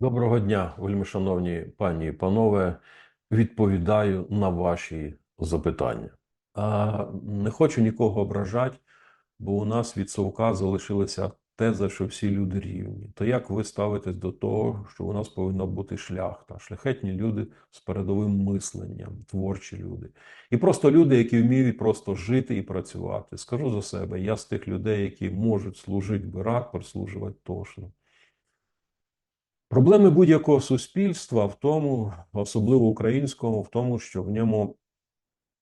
Доброго дня, вельмишановні пані і панове. Відповідаю на ваші запитання. А, не хочу нікого ображати, бо у нас від Совка залишилася теза, що всі люди рівні. То як ви ставитесь до того, що у нас повинна бути шляхта? Шляхетні люди з передовим мисленням, творчі люди. І просто люди, які вміють просто жити і працювати. Скажу за себе, я з тих людей, які можуть служити би рад, прислужувати тошно. Проблеми будь-якого суспільства в тому, особливо українського, в тому, що в ньому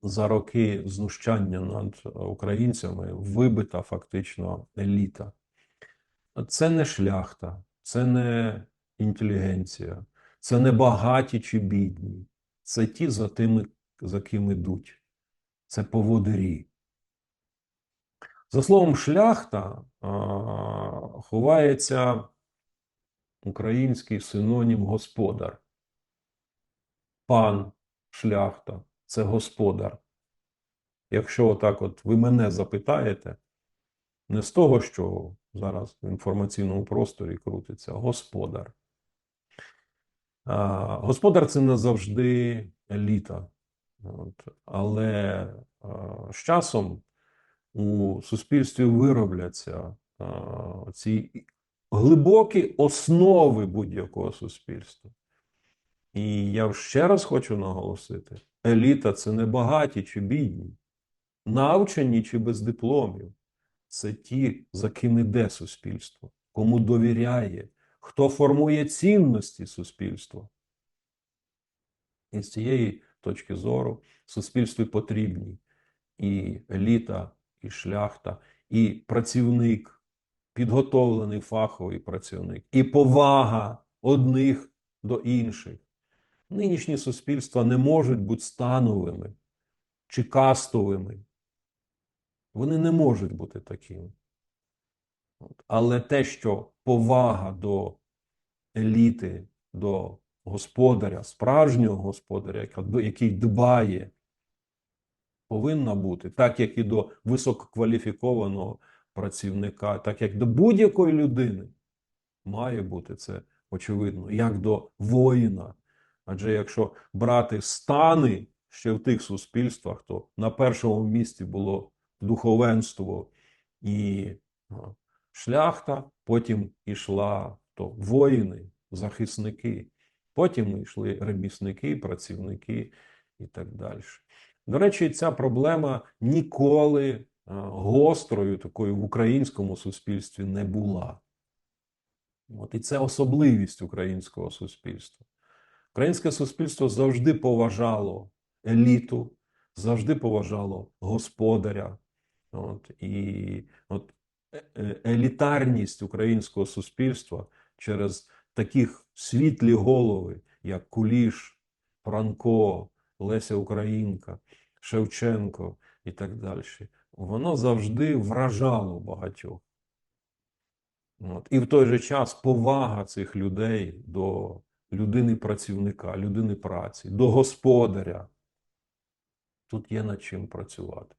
за роки знущання над українцями вибита фактично еліта. Це не шляхта, це не інтелігенція, це не багаті чи бідні. Це ті, за тими, за ким ідуть. Це поводирі. За словом шляхта а, ховається український синонім господар. Пан шляхта це господар. Якщо отак от ви мене запитаєте, не з того, що зараз в інформаційному просторі крутиться, господар. А, Господар це не завжди еліта. От. Але а, з часом у суспільстві виробляться а, ці глибокі основи будь-якого суспільства. І я ще раз хочу наголосити: еліта це не багаті чи бідні, навчені чи без дипломів. Це ті, за ким іде суспільство, кому довіряє, хто формує цінності суспільства. І з цієї точки зору суспільстві потрібні і еліта, і шляхта, і працівник, підготовлений фаховий працівник, і повага одних до інших. Нинішні суспільства не можуть бути становими чи кастовими. Вони не можуть бути такими. Але те, що повага до еліти, до господаря, справжнього господаря, який дбає, повинна бути, так як і до висококваліфікованого працівника, так як до будь-якої людини, має бути це очевидно, як до воїна. Адже якщо брати стани ще в тих суспільствах, то на першому місці було духовенство і шляхта, потім ішла то воїни, захисники, потім йшли ремісники, працівники і так далі. До речі, ця проблема ніколи гострою такою в українському суспільстві не була. От і це особливість українського суспільства. Українське суспільство завжди поважало еліту, завжди поважало господаря. От, і от е- е- елітарність українського суспільства через таких світлі голови, як Куліш, Франко, Леся Українка, Шевченко і так далі, воно завжди вражало багатьох. От. І в той же час повага цих людей до людини-працівника, людини праці, до господаря. Тут є над чим працювати.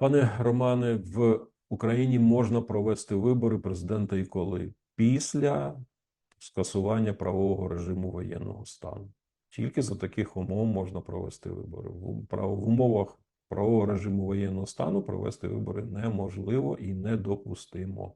Пане Романе, в Україні можна провести вибори президента і коли? Після скасування правового режиму воєнного стану. Тільки за таких умов можна провести вибори. В умовах правового режиму воєнного стану провести вибори неможливо і недопустимо.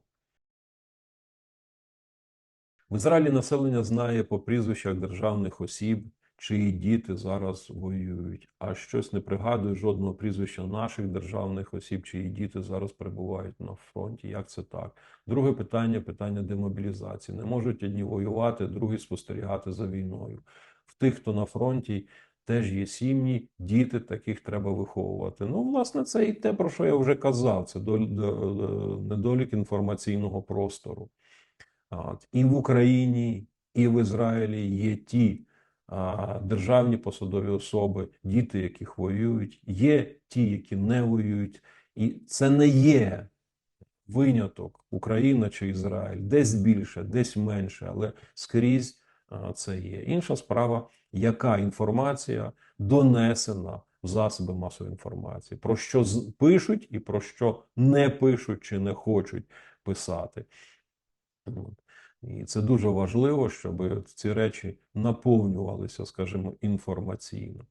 В Ізраїлі населення знає по прізвищах державних осіб, чиї діти зараз воюють, а щось не пригадує жодного прізвища наших державних осіб, чиї діти зараз перебувають на фронті. Як це так? Друге питання питання демобілізації. Не можуть одні воювати, другі спостерігати за війною. В тих, хто на фронті, теж є сім'ї, діти таких треба виховувати. Ну, власне, це і те, про що я вже казав. Це доль- до- недолік інформаційного простору. От. І в Україні, і в Ізраїлі є ті а, державні посадові особи, діти, яких воюють, є ті, які не воюють. І це не є виняток Україна чи Ізраїль, десь більше, десь менше, але скрізь це є. Інша справа, яка інформація донесена в засоби масової інформації, про що пишуть і про що не пишуть чи не хочуть писати. І це дуже важливо, щоб ці речі наповнювалися, скажімо, інформаційно.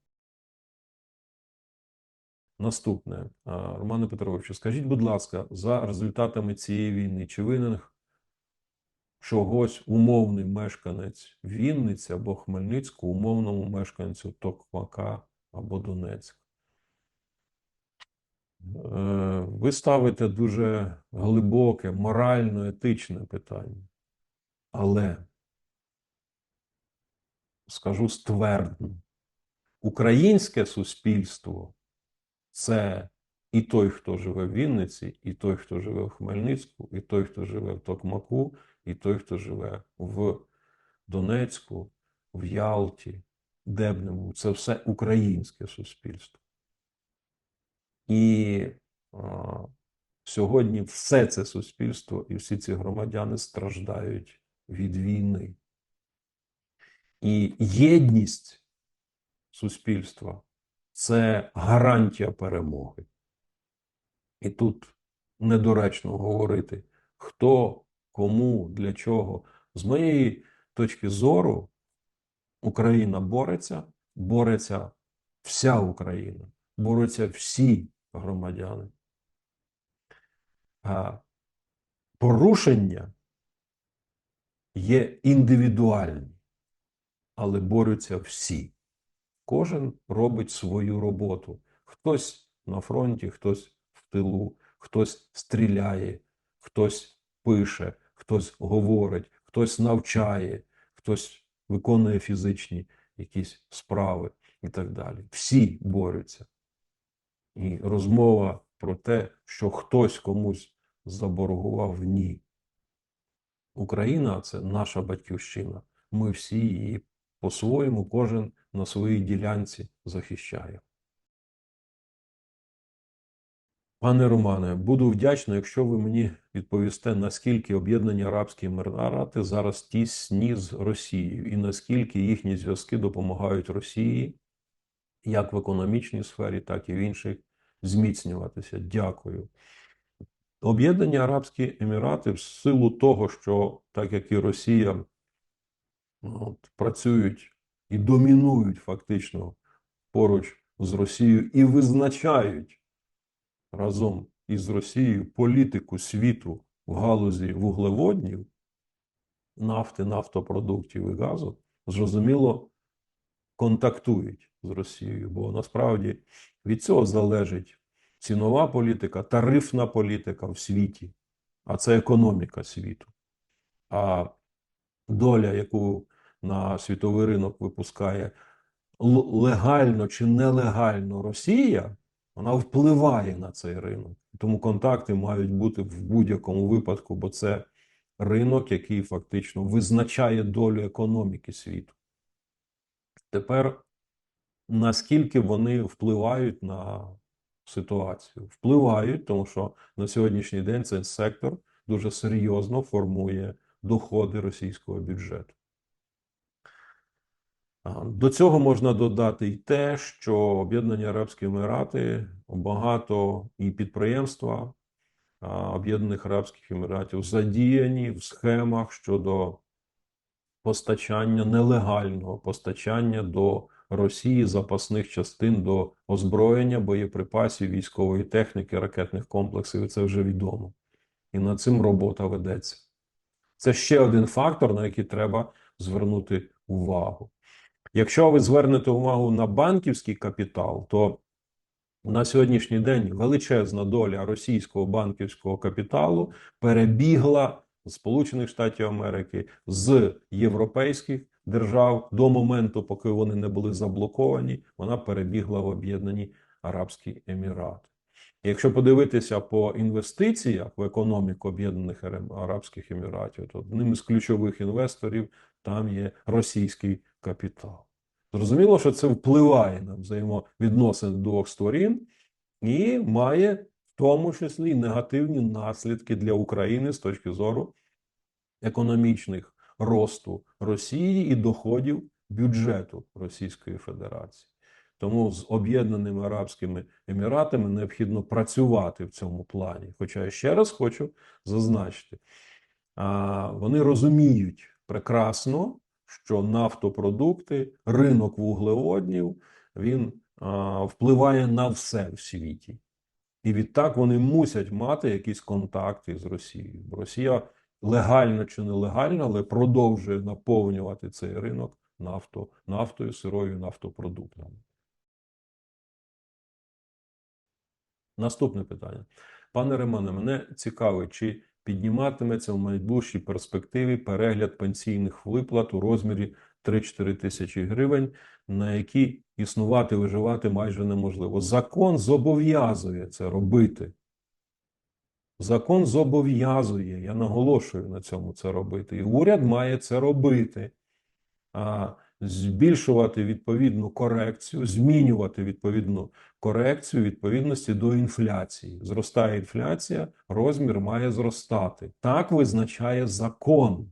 Наступне, Романе Петровичу, скажіть, будь ласка, за результатами цієї війни, чи винен чогось умовний мешканець Вінниці або Хмельницького, умовному мешканцю Токмака або Донецька? Е, Ви ставите дуже глибоке, морально-етичне питання. Але скажу ствердно, українське суспільство це і той, хто живе в Вінниці, і той, хто живе в Хмельницьку, і той, хто живе в Токмаку, і той, хто живе в Донецьку, в Ялті, де б не був. Це все українське суспільство. І а, сьогодні все це суспільство і всі ці громадяни страждають від війни. І єдність суспільства це гарантія перемоги. І тут недоречно говорити, хто, кому, для чого. З моєї точки зору, Україна бореться, бореться вся Україна, борються всі громадяни. Порушення є індивідуальні, але борються всі. Кожен робить свою роботу. Хтось на фронті, хтось в тилу, хтось стріляє, хтось пише, хтось говорить, хтось навчає, хтось виконує фізичні якісь справи і так далі. Всі борються. І розмова про те, що хтось комусь заборгував ні. Україна це наша батьківщина. Ми всі її по-своєму, кожен на своїй ділянці захищає. Пане Романе, буду вдячний, якщо ви мені відповісте, наскільки Об'єднані Арабські Емірати зараз тісні з Росією, і наскільки їхні зв'язки допомагають Росії як в економічній сфері, так і в інших зміцнюватися. Дякую. Об'єднані Арабські Емірати, в силу того, що так як і Росія от, працюють і домінують фактично поруч з Росією і визначають разом із Росією політику світу в галузі вуглеводнів, нафти, нафтопродуктів і газу, зрозуміло, контактують з Росією, бо насправді від цього залежить цінова політика, тарифна політика в світі, а це економіка світу. А доля, яку на світовий ринок випускає легально чи нелегально Росія, вона впливає на цей ринок. Тому контакти мають бути в будь-якому випадку, бо це ринок, який фактично визначає долю економіки світу. Тепер наскільки вони впливають на ситуацію? Впливають, тому що на сьогоднішній день цей сектор дуже серйозно формує доходи російського бюджету. До цього можна додати й те, що Об'єднані Арабські Емірати багато і підприємства Об'єднаних Арабських Еміратів задіяні в схемах щодо постачання нелегального постачання до Росії запасних частин до озброєння, боєприпасів, військової техніки, ракетних комплексів. І це вже відомо. І над цим робота ведеться. Це ще один фактор, на який треба звернути увагу. Якщо ви звернете увагу на банківський капітал, то на сьогоднішній день величезна доля російського банківського капіталу перебігла з Сполучених Штатів Америки з європейських держав до моменту, поки вони не були заблоковані, вона перебігла в Об'єднані Арабські Емірати. Якщо подивитися по інвестиціях в економіку Об'єднаних Арабських Еміратів, то одним із ключових інвесторів там є російський капітал. Зрозуміло, що це впливає на взаємовідносини двох сторін і має в тому числі негативні наслідки для України з точки зору економічних росту Росії і доходів бюджету Російської Федерації. Тому з Об'єднаними Арабськими Еміратами необхідно працювати в цьому плані. Хоча я ще раз хочу зазначити, вони розуміють прекрасно, що нафтопродукти, ринок вуглеводнів, він а, впливає на все в світі. І відтак вони мусять мати якісь контакти з Росією. Росія легально чи нелегально, але продовжує наповнювати цей ринок нафто, нафтою, сирою нафтопродуктами. Наступне питання. Пане Романе, мене цікавить, чи підніматиметься в найближчій перспективі перегляд пенсійних виплат у розмірі 3-4 тисячі гривень, на які існувати, виживати майже неможливо. Закон зобов'язує це робити. Закон зобов'язує, я наголошую на цьому це робити. І уряд має це робити. А збільшувати відповідну корекцію, змінювати відповідну корекцію відповідності до інфляції. Зростає інфляція, розмір має зростати. Так визначає закон.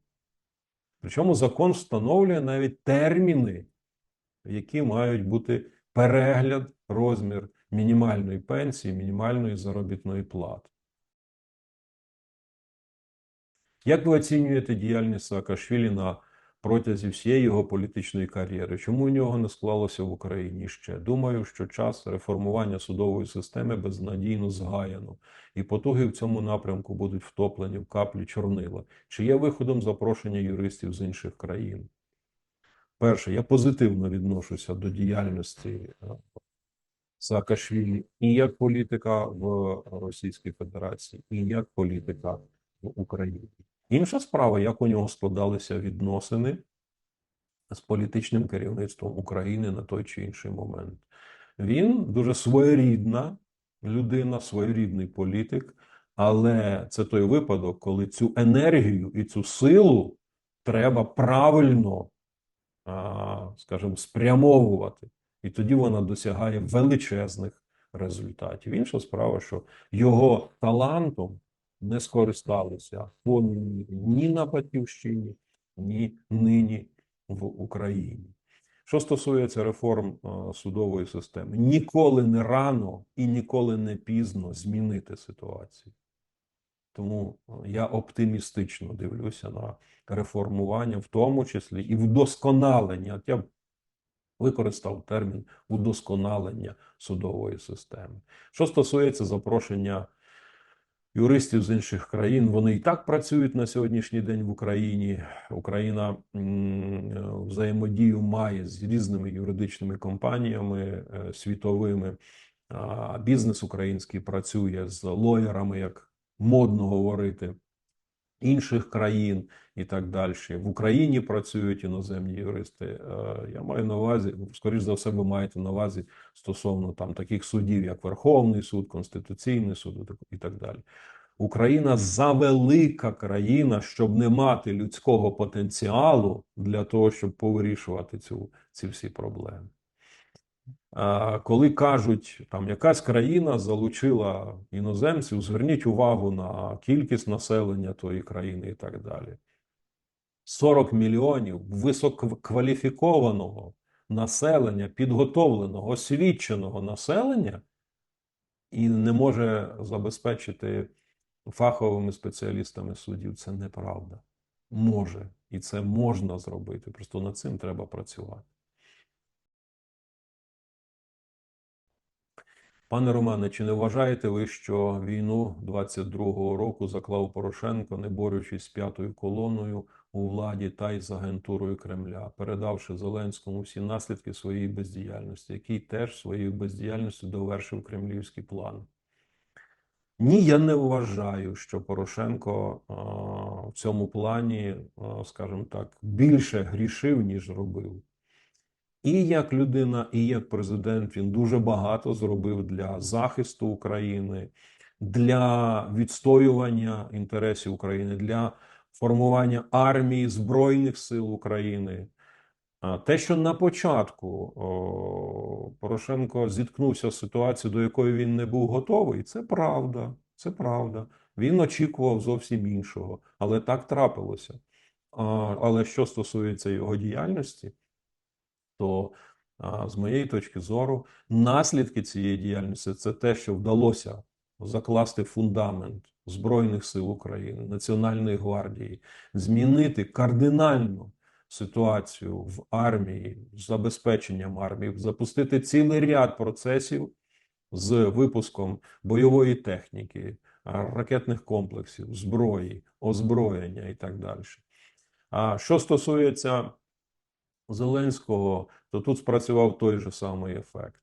Причому закон встановлює навіть терміни, які мають бути перегляд, розмір мінімальної пенсії, мінімальної заробітної плати. Як ви оцінюєте діяльність Саакашвілі на протязі всієї його політичної кар'єри? Чому у нього не склалося в Україні ще? Думаю, що час реформування судової системи безнадійно згаяно, і потуги в цьому напрямку будуть втоплені в каплі чорнила. Чи є виходом запрошення юристів з інших країн? Перше, я позитивно відношуся до діяльності е, Саакашвілі і як політика в Російській Федерації, і як політика в Україні. Інша справа, як у нього складалися відносини з політичним керівництвом України на той чи інший момент. Він дуже своєрідна людина, своєрідний політик, але це той випадок, коли цю енергію і цю силу треба правильно, скажімо, спрямовувати. І тоді вона досягає величезних результатів. Інша справа, що його талантом не скористалися вони ні на Батьківщині, ні нині в Україні. Що стосується реформ е, судової системи, ніколи не рано і ніколи не пізно змінити ситуацію. Тому е, я оптимістично дивлюся на реформування, в тому числі і вдосконалення. От я використав термін удосконалення судової системи. Що стосується запрошення юристів з інших країн. Вони і так працюють на сьогоднішній день в Україні. Україна взаємодію має з різними юридичними компаніями е, світовими. Бізнес український працює з лоєрами, як модно говорити інших країн і так далі. В Україні працюють іноземні юристи. Е, я маю на увазі, скоріш за все, ви маєте на увазі стосовно там таких судів, як Верховний суд, Конституційний суд і так далі. Україна завелика країна, щоб не мати людського потенціалу для того, щоб повирішувати цю, ці всі проблеми. Коли кажуть, там якась країна залучила іноземців, зверніть увагу на кількість населення тої країни і так далі. 40 мільйонів висококваліфікованого населення, підготовленого, освіченого населення, і не може забезпечити фаховими спеціалістами суддів. Це неправда. Може, і це можна зробити. Просто над цим треба працювати. Пане Романе, чи не вважаєте ви, що війну 22-го року заклав Порошенко, не борючись з п'ятою колоною у владі та й з агентурою Кремля, передавши Зеленському всі наслідки своєї бездіяльності, який теж своєю бездіяльністю довершив кремлівський план? Ні, я не вважаю, що Порошенко а, в цьому плані, а, скажімо так, більше грішив, ніж робив. І як людина, і як президент він дуже багато зробив для захисту України, для відстоювання інтересів України, для формування армії Збройних сил України. Те, що на початку Порошенко зіткнувся з ситуацією, до якої він не був готовий, це правда. Це правда. Він очікував зовсім іншого, але так трапилося. Але що стосується його діяльності, то з моєї точки зору, наслідки цієї діяльності це те, що вдалося закласти фундамент Збройних сил України, Національної гвардії, змінити кардинально ситуацію в армії, забезпеченням армії, запустити цілий ряд процесів з випуском бойової техніки, ракетних комплексів, зброї, озброєння і так далі. А що стосується Зеленського, то тут спрацював той же самий ефект.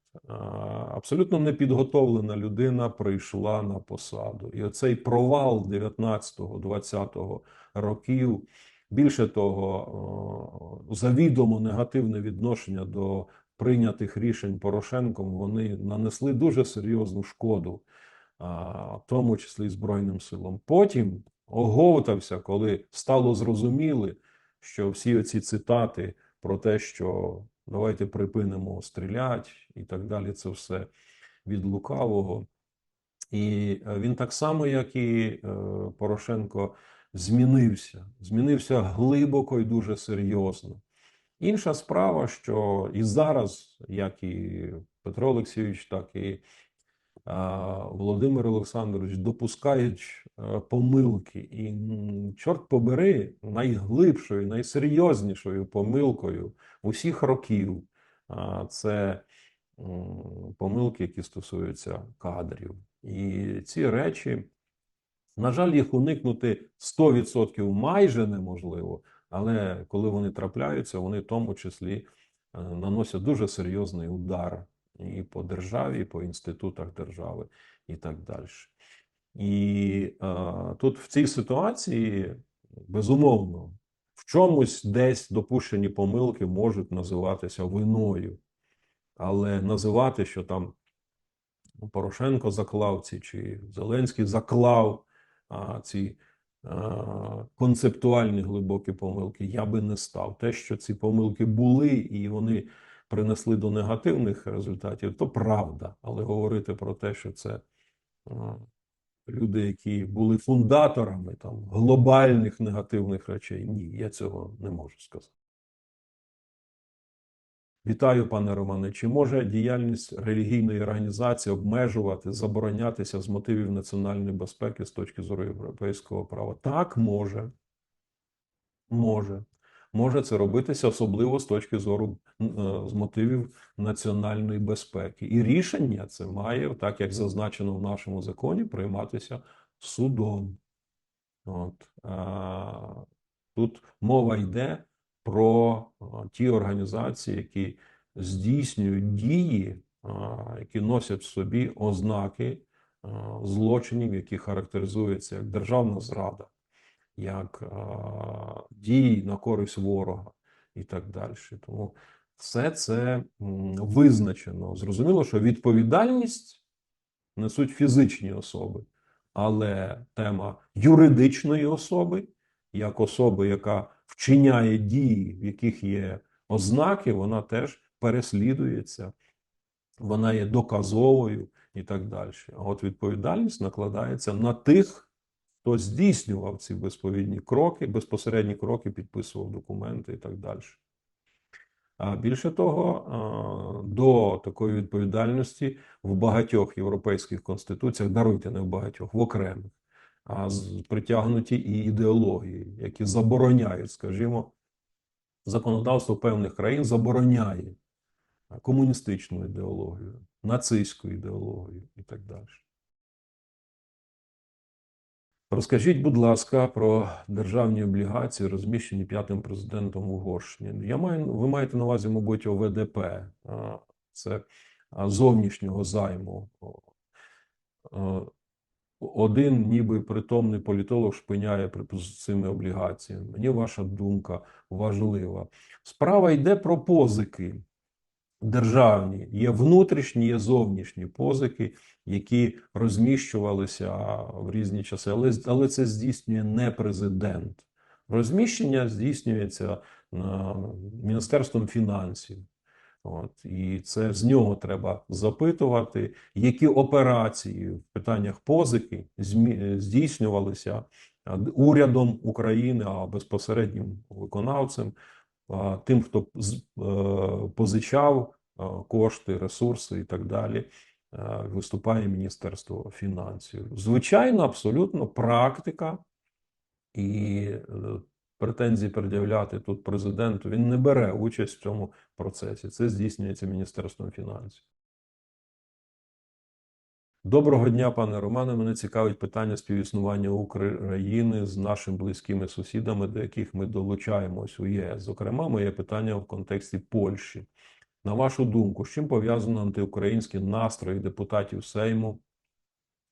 Абсолютно непідготовлена людина прийшла на посаду. І оцей провал 19-20 років, більше того, завідомо негативне відношення до прийнятих рішень Порошенком, вони нанесли дуже серйозну шкоду, в тому числі і Збройним силам. Потім оговтався, коли стало зрозуміло, що всі оці цитати про те, що давайте припинимо стріляти і так далі, це все від лукавого. І е, він так само, як і е, Порошенко, змінився. Змінився глибоко і дуже серйозно. Інша справа, що і зараз, як і Петро Олексійович, так і Володимир Олександрович допускають е, помилки. І, чорт побери, найглибшою, найсерйознішою помилкою усіх років це помилки, які стосуються кадрів. І ці речі, на жаль, їх уникнути 100% майже неможливо, але коли вони трапляються, вони в тому числі е, наносять дуже серйозний удар і по державі, і по інститутах держави, і так далі. І е, тут в цій ситуації, безумовно, в чомусь десь допущені помилки можуть називатися виною, але називати, що там ну, Порошенко заклав ці, чи Зеленський заклав а, ці концептуальні глибокі помилки, я би не став. Те, що ці помилки були і вони принесли до негативних результатів, то правда. Але говорити про те, що це люди, які були фундаторами там глобальних негативних речей, ні, я цього не можу сказати. Вітаю, пане Романе. Чи може діяльність релігійної організації обмежувати, заборонятися з мотивів національної безпеки з точки зору європейського права? Так, може. Може. Може це робитися особливо з точки зору е, з мотивів національної безпеки. І рішення це має, так як зазначено в нашому законі, прийматися судом. От. Тут мова йде про ті організації, які здійснюють дії, які носять в собі ознаки злочинів, які характеризуються як державна зрада, як дії на користь ворога і так далі. Тому все це визначено. Зрозуміло, що відповідальність несуть фізичні особи, але тема юридичної особи, як особи, яка вчиняє дії, в яких є ознаки, вона теж переслідується, вона є доказовою і так далі. А от відповідальність накладається на тих, хто здійснював ці безповідні кроки, безпосередні кроки, підписував документи і так далі. А більше того, до такої відповідальності в багатьох європейських конституціях, даруйте не в багатьох, в окремих, а притягнуті і ідеології, які забороняють, скажімо, законодавство певних країн забороняє комуністичну ідеологію, нацистську ідеологію і так далі. Розкажіть, будь ласка, про державні облігації, розміщені п'ятим президентом Угорщини. Я маю, ви маєте на увазі, мабуть, ОВДП. Це зовнішнього займу. Один ніби притомний політолог шпиняє цими облігаціями. Мені ваша думка важлива. Справа йде про позики державні. Є внутрішні, є зовнішні позики, які розміщувалися в різні часи. Але, але це здійснює не президент. Розміщення здійснюється Міністерством фінансів. От, і це з нього треба запитувати, які операції в питаннях позики здійснювалися урядом України, а безпосереднім виконавцем, тим, хто е, позичав кошти, ресурси і так далі. е, виступає Міністерство фінансів. Звичайно, абсолютно практика і е, претензії пред'являти тут президенту. Він не бере участь в цьому процесі. Це здійснюється Міністерством фінансів. Доброго дня, пане Романе. Мене цікавить питання співіснування України з нашими близькими сусідами, до яких ми долучаємось у ЄС. Зокрема, моє питання в контексті Польщі. На вашу думку, з чим пов'язано антиукраїнські настрої депутатів Сейму,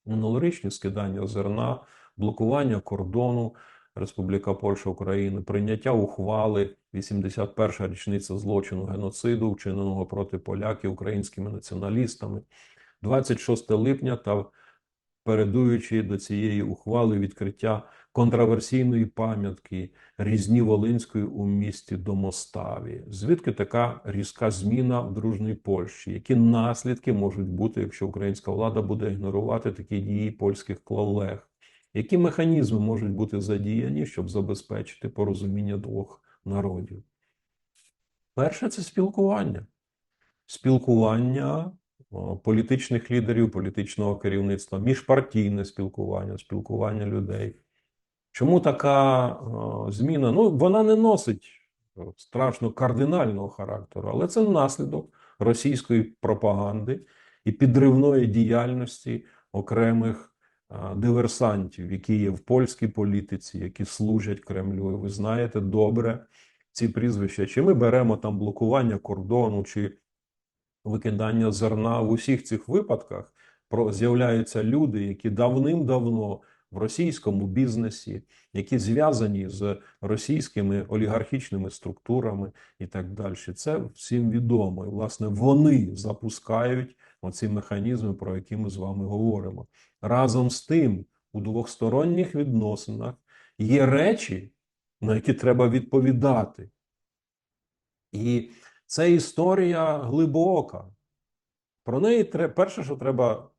минулорічні скидання зерна, блокування кордону Республіка Польща України, прийняття ухвали 81-ша річниця злочину геноциду, вчиненого проти поляків українськими націоналістами, 26 липня та передуючи до цієї ухвали відкриття контраверсійної пам'ятки Різні Волинської у місті Домоставі. Звідки така різка зміна в дружній Польщі? Які наслідки можуть бути, якщо українська влада буде ігнорувати такі дії польських колег? Які механізми можуть бути задіяні, щоб забезпечити порозуміння двох народів? Перше це спілкування. Спілкування політичних лідерів, політичного керівництва, міжпартійне спілкування, спілкування людей. Чому така зміна? Ну, вона не носить страшно кардинального характеру, але це наслідок російської пропаганди і підривної діяльності окремих диверсантів, які є в польській політиці, які служать Кремлю. Ви знаєте добре ці прізвища. Чи ми беремо там блокування кордону, чи викидання зерна в усіх цих випадках з'являються люди, які давним-давно в російському бізнесі, які зв'язані з російськими олігархічними структурами і так далі. Це всім відомо. І, власне, вони запускають оці механізми, про які ми з вами говоримо. Разом з тим, у двосторонніх відносинах є речі, на які треба відповідати. І це історія глибока. Про неї перше, що треба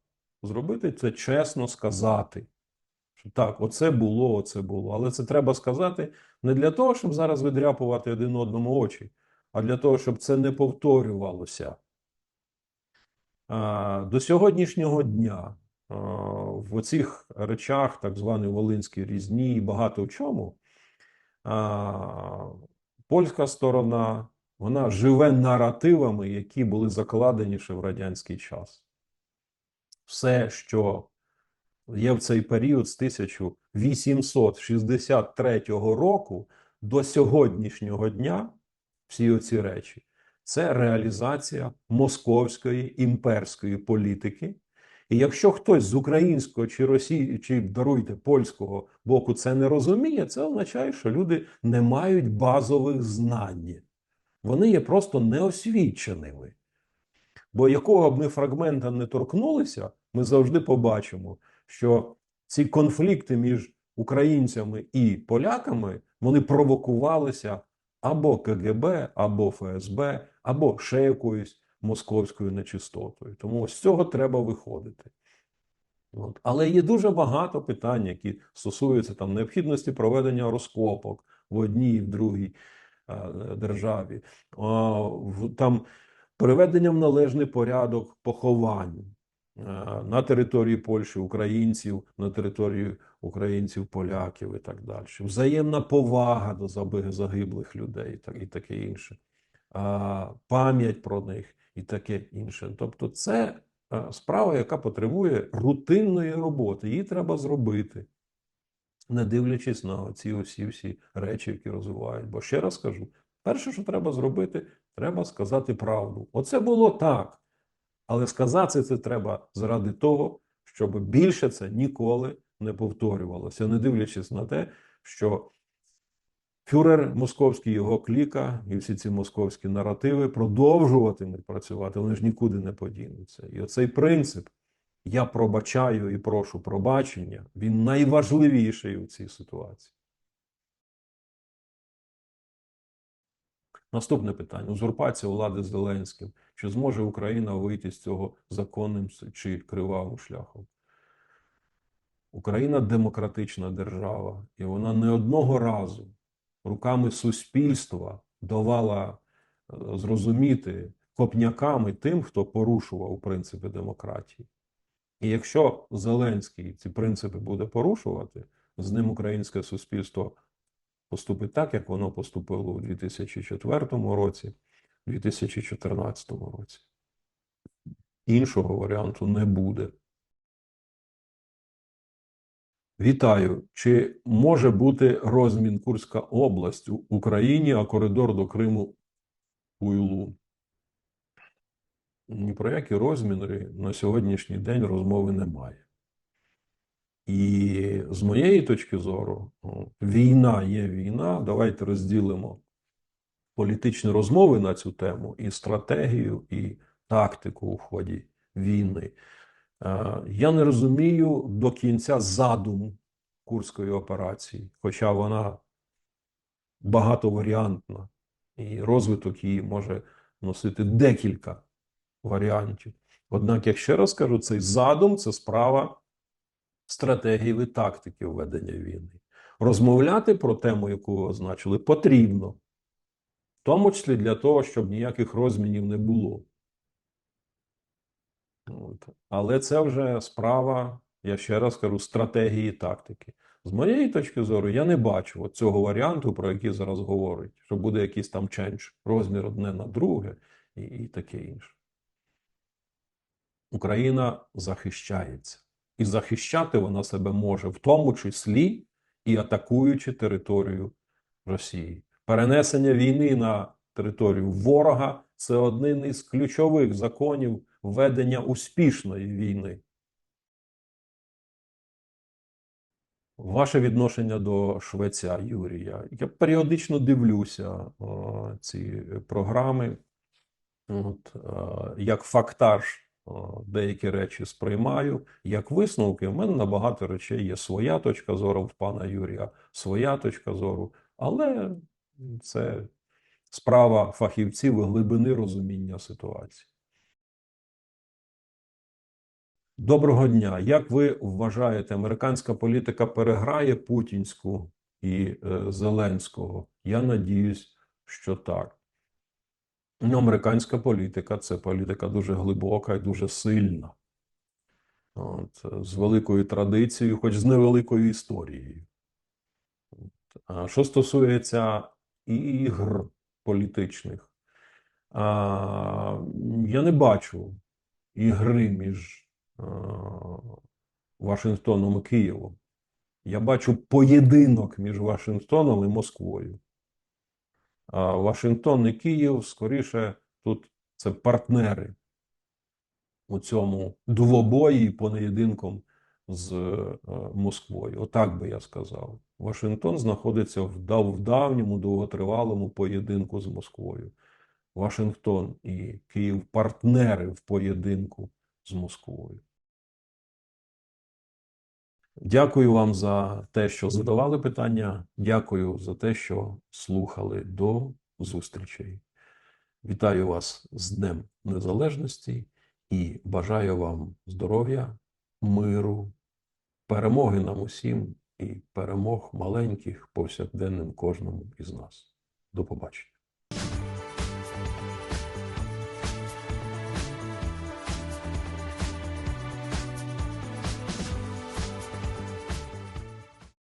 зробити, це чесно сказати. Що так, оце було, оце було. Але це треба сказати не для того, щоб зараз видряпувати один одному очі, а для того, щоб це не повторювалося. До сьогоднішнього дня в оцих речах, так званої Волинській різні, і багато в чому, польська сторона вона живе наративами, які були закладені ще в радянський час. Все, що є в цей період з 1863 року до сьогоднішнього дня, всі оці речі, це реалізація московської імперської політики. І якщо хтось з українського чи російського, чи даруйте польського боку це не розуміє, це означає, що люди не мають базових знань. Вони є просто неосвіченими. Бо якого б ми фрагмента не торкнулися, ми завжди побачимо, що ці конфлікти між українцями і поляками вони провокувалися або КГБ, або ФСБ, або ще якоюсь московською нечистотою. Тому з цього треба виходити. От. Але є дуже багато питань, які стосуються там необхідності проведення розкопок в одній і в другій державі, там приведення в належний порядок поховань на території Польщі українців, на території українців, поляків і так далі. Взаємна повага до загиблих людей і таке інше, пам'ять про них і таке інше. Тобто, це справа, яка потребує рутинної роботи. Її треба зробити не дивлячись на ці усі всі речі, які розвивають. Бо ще раз кажу: перше, що треба зробити, треба сказати правду. Оце було так. Але сказати це треба заради того, щоб більше це ніколи не повторювалося, не дивлячись на те, що фюрер московський його кліка і всі ці московські наративи продовжуватимуть працювати, вони ж нікуди не подінуться. І оцей принцип я пробачаю і прошу пробачення, він найважливіший у цій ситуації. Наступне питання: узурпація влади Зеленським. Чи зможе Україна вийти з цього законним чи кривавим шляхом? Україна демократична держава, і вона не одного разу руками суспільства давала е, зрозуміти копняками тим, хто порушував принципи демократії. І якщо Зеленський ці принципи буде порушувати, з ним українське суспільство поступить так, як воно поступило у 2004 році, 2014 році. Іншого варіанту не буде. Вітаю. Чи може бути розмін Курська область у Україні, а коридор до Криму у Ілу? Ні про які розміри на сьогоднішній день розмови немає. І з моєї точки зору, війна є війна. Давайте розділимо політичні розмови на цю тему і стратегію, і тактику у ході війни. Е, Я не розумію до кінця задум Курської операції, хоча вона багатоваріантна, і розвиток її може носити декілька варіантів. Однак, як ще раз кажу, цей задум це справа стратегії і тактики ведення війни. Розмовляти про тему, яку ви означили, потрібно, в тому числі для того, щоб ніяких розмінів не було. От. Але це вже справа, я ще раз кажу, стратегії і тактики. З моєї точки зору, я не бачу цього варіанту, про який зараз говорить, що буде якийсь там ченч, розмір одне на друге і, і таке інше. Україна захищається. І захищати вона себе може, в тому числі і атакуючи територію Росії. Перенесення війни на територію ворога це один із ключових законів ведення успішної війни. Ваше відношення до Швеця, Юрія. Я періодично дивлюся о, ці програми. От, е, як фактаж о, деякі речі сприймаю, як висновки. У мене на багато речей є своя точка зору в пана Юрія, своя точка зору, але це справа фахівців і глибини розуміння ситуації. Доброго дня. Як ви вважаєте, американська політика переграє путінську і е, Зеленського? Я надіюсь, що так. Ну, американська політика це політика дуже глибока і дуже сильна. От, з великою традицією, хоч з невеликою історією. От. А що стосується ігр політичних, а, я не бачу ігри між а, Вашингтоном і Києвом. Я бачу поєдинок між Вашингтоном і Москвою. Вашингтон і Київ, скоріше, тут це партнери у цьому двобої і поєдинком з е, Москвою. Отак би я сказав. Вашингтон знаходиться в давньому довготривалому поєдинку з Москвою. Вашингтон і Київ партнери в поєдинку з Москвою. Дякую вам за те, що задавали питання. Дякую за те, що слухали. До зустрічей. Вітаю вас з Днем Незалежності і бажаю вам здоров'я, миру, перемоги нам усім і перемог маленьких повсякденним кожному із нас. До побачення.